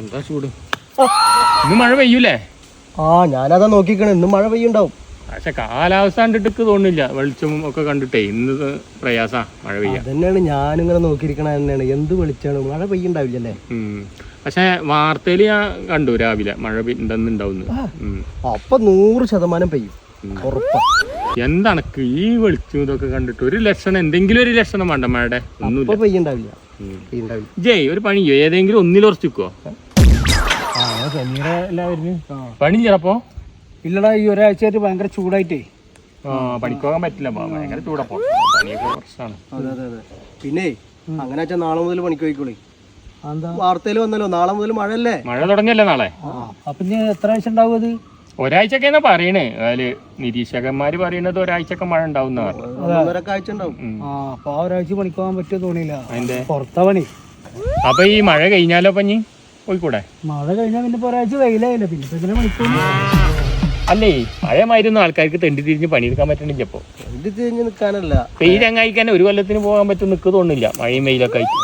എന്താ ചൂട്? ഇന്ന് മഴ പെയ്യൂലേ? ആ ഞാനതാ നോക്കിക്കണേ. ഇന്ന് മഴ പെയ്യുണ്ടാവും. പക്ഷെ കാലാവസ്ഥ കണ്ടിട്ട് തോന്നില്ല വെളിച്ചവും ഒക്കെ കണ്ടിട്ടേ ഇന്ന് പ്രയാസാ മഴ പെയ്യാ അതന്നെയാണ് ഞാനിങ്ങനെ നോക്കിയിരിക്കണ തന്നെയാണ്. എന്ത് വെളിച്ചാണ് മഴ പെയ്യുണ്ടാവില്ലല്ലേ. പക്ഷെ വാർത്തയിൽ ഞാൻ കണ്ടു രാവിലെ മഴ ഉണ്ടെന്നുണ്ടാവുന്നു. അപ്പൊ നൂറ് ശതമാനം പെയ്യും. എന്താണ് ഈ വെളിച്ചം ഇതൊക്കെ കണ്ടിട്ട് ഒരു ലക്ഷണം എന്തെങ്കിലും ഒരു ലക്ഷണം വേണ്ട മഴയുടെ. ഒന്നും. പെയ്യുണ്ടാവില്ല. ജയ് ഒരു പണി ചെയ്യോ ഏതെങ്കിലും എല്ലാവരും പണി ചിലപ്പോ ഇല്ലടാ ഈ ഒരാഴ്ചയായിട്ട് ഭയങ്കര ചൂടായിട്ടേ. ആ പണിക്കോകാൻ പറ്റില്ല. ഭയങ്കര ചൂടപ്പോ പണിയൊക്കെ പ്രശ്നമാണ് അതെ അതെ അതെ. പിന്നെ അങ്ങനെ വെച്ചാൽ നാളെ മുതൽ പണിക്ക് പോയിക്കോളി. വാർത്തയിൽ വന്നല്ലോ നാളെ മുതൽ മഴയല്ലേ? മഴ തുടങ്ങിയല്ലേ നാളെ? അപ്പൊ ഇനി എത്ര ആഴ്ച ഉണ്ടാവും അത്? ഒരാഴ്ചക്കെന്നാ പറയണേ. അതിൽ നിരീക്ഷകന്മാര് പറയണത് ഒരാഴ്ചക്കെ മഴ ഉണ്ടാവും ഒന്നര ഉണ്ടാവും. ആ അപ്പൊ ആ ഒരാഴ്ച പണിക്ക് പോകാൻ പറ്റുമോ തോന്നിയില്ല. അതിന്റെ പുറത്താ പണി. അപ്പൊ ഈ മഴ കഴിഞ്ഞാലോ പഞ്ഞി പോയിക്കൂടെ? മഴ കഴിഞ്ഞാൽ പിന്നെ ഒരാഴ്ച വെയിലായില്ല. പിന്നെ പണിക്ക് അല്ലേ പഴയമായിരുന്നു ആൾക്കാർക്ക് തെണ്ടി തിരിഞ്ഞ് പണിയെടുക്കാൻ പറ്റണില്ല ഇപ്പൊ. തെണ്ടി തിരിഞ്ഞ് നിൽക്കാനല്ല ഈ ഒരു കൊല്ലത്തിന് പോകാൻ പറ്റും നിൽക്ക് തോന്നില്ല മഴയും വെയിലൊക്കെ ആയിട്ട്.